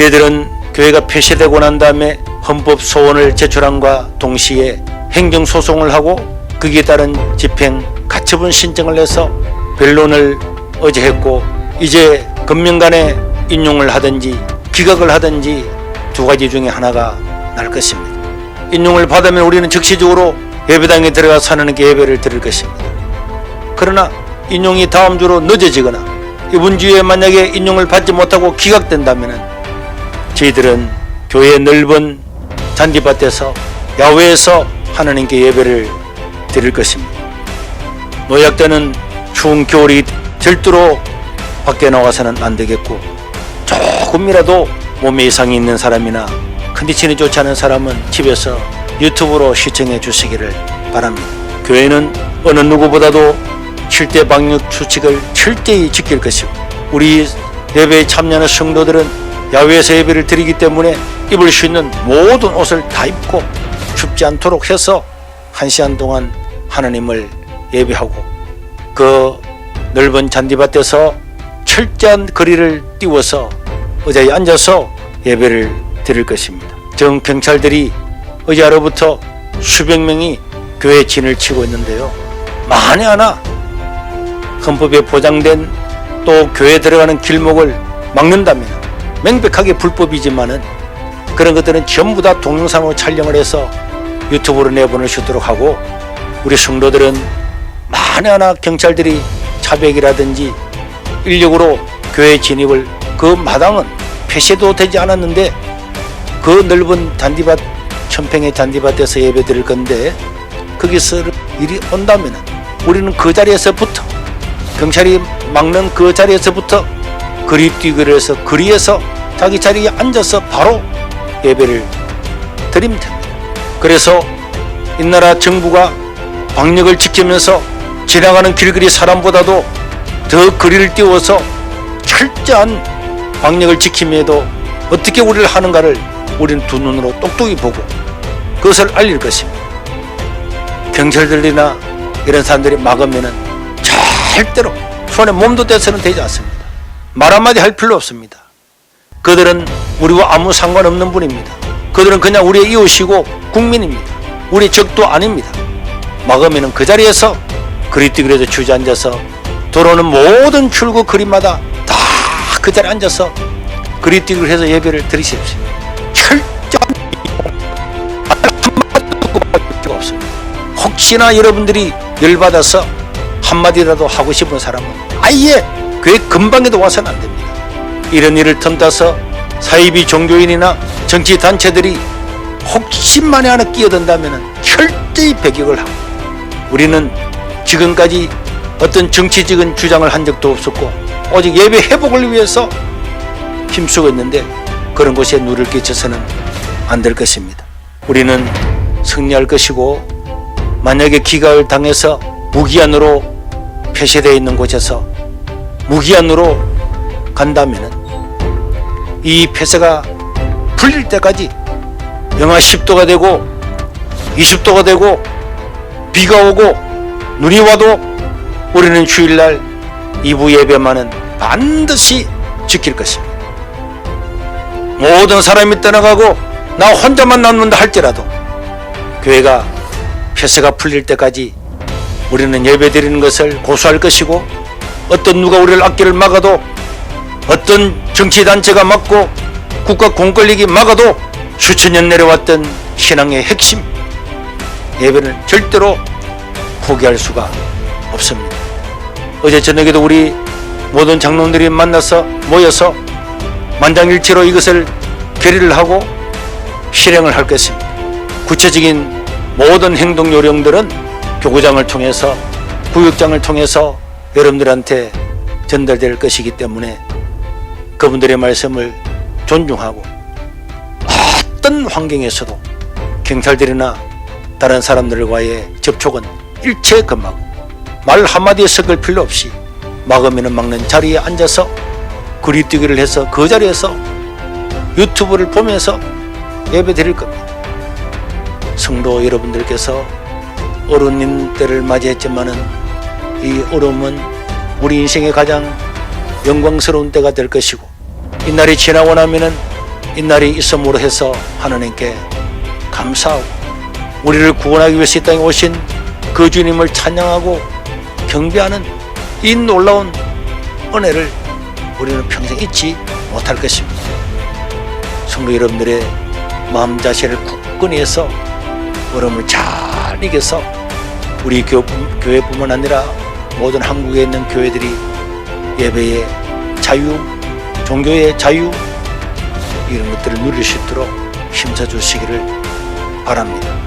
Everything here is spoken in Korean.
저희들은 교회가 폐쇄되고 난 다음에 헌법 소원을 제출함과 동시에 행정 소송을 하고 거기에 따른 집행 가처분 신청을 해서 변론을 어제 했고 이제 금명간에 인용을 하든지 기각을 하든지 두 가지 중에 하나가 날 것입니다. 인용을 받으면 우리는 즉시적으로 예배당에 들어가서 하나님께 예배를 드릴 것입니다. 그러나 인용이 다음 주로 늦어지거나 이번 주에 만약에 인용을 받지 못하고 기각된다면 저희들은 교회 넓은 잔디밭에서 야외에서 하나님께 예배를 드릴 것입니다. 노약자는 추운 겨울이 절대로 밖에 나가서는 안 되겠고 조금이라도 몸에 이상이 있는 사람이나 컨디션이 좋지 않은 사람은 집에서 유튜브로 시청해 주시기를 바랍니다. 교회는 어느 누구보다도 7대 방역 수칙을 철저히 지킬 것이고 우리 예배에 참여하는 성도들은 야외에서 예배를 드리기 때문에 입을 수 있는 모든 옷을 다 입고 춥지 않도록 해서 한 시간 동안 하나님을 예배하고 그 넓은 잔디밭에서 철저한 거리를 띄워서 의자에 앉아서 예배를 드릴 것입니다. 정 경찰들이 어제 하루부터 수백 명이 교회 진을 치고 있는데요. 만에 하나 헌법에 보장된 또 교회 들어가는 길목을 막는다면 명백하게 불법이지만은 그런 것들은 전부 다 동영상으로 촬영을 해서 유튜브로 있도록 하고 우리 성도들은 만에 하나 경찰들이 차벽이라든지 인력으로 교회 진입을 그 마당은 폐쇄도 되지 않았는데 그 넓은 잔디밭 천평의 잔디밭에서 예배 드릴 건데 거기서 일이 온다면 우리는 그 자리에서부터 경찰이 막는 그 자리에서부터 거리 뛰기를 해서 거리에서 자기 자리에 앉아서 바로 예배를 드리면 됩니다. 그래서 이 나라 정부가 방역을 지키면서 지나가는 길거리 사람보다도 더 거리를 띄워서 철저한 방역을 지킴에도 어떻게 우리를 하는가를 우리는 두 눈으로 똑똑히 보고 그것을 알릴 것입니다. 경찰들이나 이런 사람들이 막으면은 절대로 손에 몸도 떼서는 되지 않습니다. 말 한마디 할 필요 없습니다. 그들은 우리와 아무 상관없는 분입니다. 그들은 그냥 우리의 이웃이고 국민입니다. 우리 적도 아닙니다. 막으면은 그 자리에서 그리뛰기에서 주저앉아서 들어오는 모든 출구 거리마다 다 그 자리에 앉아서 그리뛰기를 해서 예배를 드리십시오. 혹시나 여러분들이 열받아서 한마디라도 하고 싶은 사람은 아예 교회 근방에도 와서는 안 됩니다. 이런 일을 틈타서 사이비 종교인이나 정치 단체들이 혹시만에 하나 끼어든다면 철저히 배격을 하고 우리는 지금까지 어떤 정치적인 주장을 한 적도 없었고 오직 예배 회복을 위해서 힘쓰고 있는데 그런 곳에 누를 끼쳐서는 안 될 것입니다. 우리는 승리할 것이고 만약에 기각을 당해서 무기한으로 폐쇄되어 있는 곳에서 무기한으로 간다면은 이 폐쇄가 풀릴 때까지 영하 10도가 되고 20도가 되고 비가 오고 눈이 와도 우리는 주일날 2부 예배만은 반드시 지킬 것입니다. 모든 사람이 떠나가고 나 혼자만 남는다 할지라도 교회가 폐쇄가 풀릴 때까지 우리는 예배 드리는 것을 고수할 것이고 어떤 누가 우리를 악기를 막아도 어떤 정치단체가 막고 국가 공권력이 막아도 수천 년 내려왔던 신앙의 핵심 예배는 절대로 포기할 수가 없습니다. 어제 저녁에도 우리 모든 장로들이 만나서 모여서 만장일치로 이것을 결의를 하고 실행을 할 것입니다. 구체적인 모든 행동 요령들은 교구장을 통해서 구역장을 통해서 여러분들한테 전달될 것이기 때문에 그분들의 말씀을 존중하고 어떤 환경에서도 경찰들이나 다른 사람들과의 접촉은 일체 금하고 말 한마디에 섞을 필요 없이 막으면 막는 자리에 앉아서 그리뛰기를 해서 그 자리에서 유튜브를 보면서 예배 드릴 겁니다. 성도 여러분들께서 어른인 때를 맞이했지만은 이 어려움은 우리 인생의 가장 영광스러운 때가 될 것이고 이 날이 지나고 나면은 이 날이 있음으로 해서 하나님께 감사하고 우리를 구원하기 위해서 이 땅에 오신 그 주님을 찬양하고 경배하는 이 놀라운 은혜를 우리는 평생 잊지 못할 것입니다. 성도 여러분들의 마음 자세를 굳건히 해서 어려움을 잘 이겨서 우리 교, 교회뿐만 아니라 모든 한국에 있는 교회들이 예배의 자유, 종교의 자유 이런 것들을 누릴 수 있도록 힘써 주시기를 바랍니다.